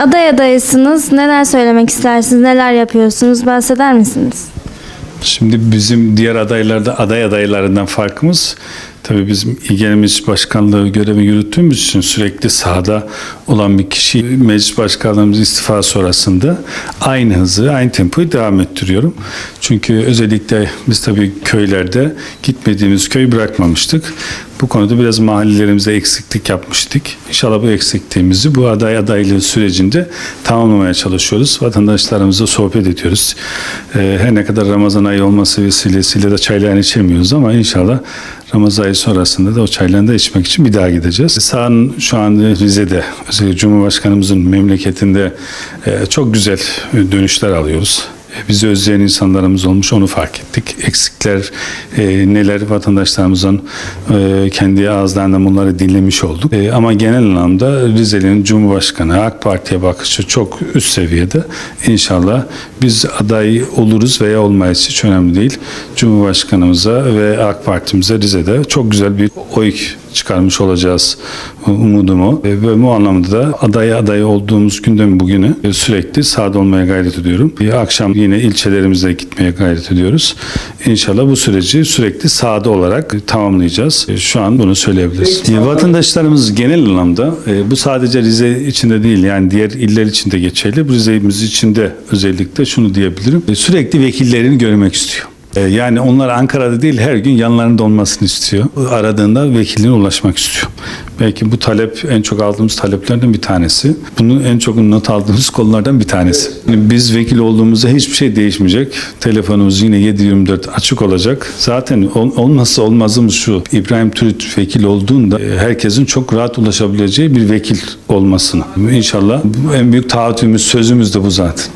Aday adayısınız. Neler söylemek istersiniz? Neler yapıyorsunuz? Bahseder misiniz? Şimdi bizim diğer adaylarda aday adaylarından farkımız tabii bizim İGEL'imiz başkanlığı görevi yürüttüğümüz için sürekli sahada olan bir kişi meclis başkanlığımız istifa sonrasında aynı hızı, aynı tempoyu devam ettiriyorum. Çünkü özellikle biz tabii köylerde gitmediğimiz köy bırakmamıştık. Bu konuda biraz mahallelerimize eksiklik yapmıştık. İnşallah bu eksikliğimizi bu aday adaylığı sürecinde tamamlamaya çalışıyoruz. Vatandaşlarımızla sohbet ediyoruz. Ee, her ne kadar Ramazan ayı olması vesilesiyle de çaylarını içemiyoruz ama inşallah Ramazan ayı sonrasında da o çaylarını da içmek için bir daha gideceğiz. Sağın şu an Rize'de, özellikle Cumhurbaşkanımızın memleketinde e, çok güzel dönüşler alıyoruz. Bizi özleyen insanlarımız olmuş onu fark ettik. Eksikler e, neler vatandaşlarımızın e, kendi ağızlarından bunları dinlemiş olduk. E, ama genel anlamda Rize'nin Cumhurbaşkanı AK Parti'ye bakışı çok üst seviyede. İnşallah biz aday oluruz veya olmayız hiç önemli değil. Cumhurbaşkanımıza ve AK Parti'mize Rize'de çok güzel bir oy çıkarmış olacağız umudumu. E, Ve bu anlamda da aday aday olduğumuz günden bugüne e, sürekli sahada olmaya gayret ediyorum. E, Akşam yine ilçelerimize gitmeye gayret ediyoruz. İnşallah bu süreci sürekli sahada olarak tamamlayacağız. E, Şu an bunu söyleyebiliriz. E, Vatandaşlarımız genel anlamda e, bu sadece Rize içinde değil yani diğer iller içinde geçerli. Bu Rize'miz içinde özellikle şunu diyebilirim. E, Sürekli vekillerini görmek istiyor. E, Yani onlar Ankara'da değil her gün yanlarında olmasını istiyor. Aradığında vekiline ulaşmak istiyor. Belki bu talep en çok aldığımız taleplerden bir tanesi. Bunun en çok not aldığımız konulardan bir tanesi. Yani Biz vekil olduğumuzda hiçbir şey değişmeyecek. Telefonumuz yine 7-24 açık olacak. Zaten ol- olmazsa olmazımız şu. İbrahim Türüt vekil olduğunda e, herkesin çok rahat ulaşabileceği bir vekil olmasını. İnşallah en büyük taahhütümüz, sözümüz de bu zaten.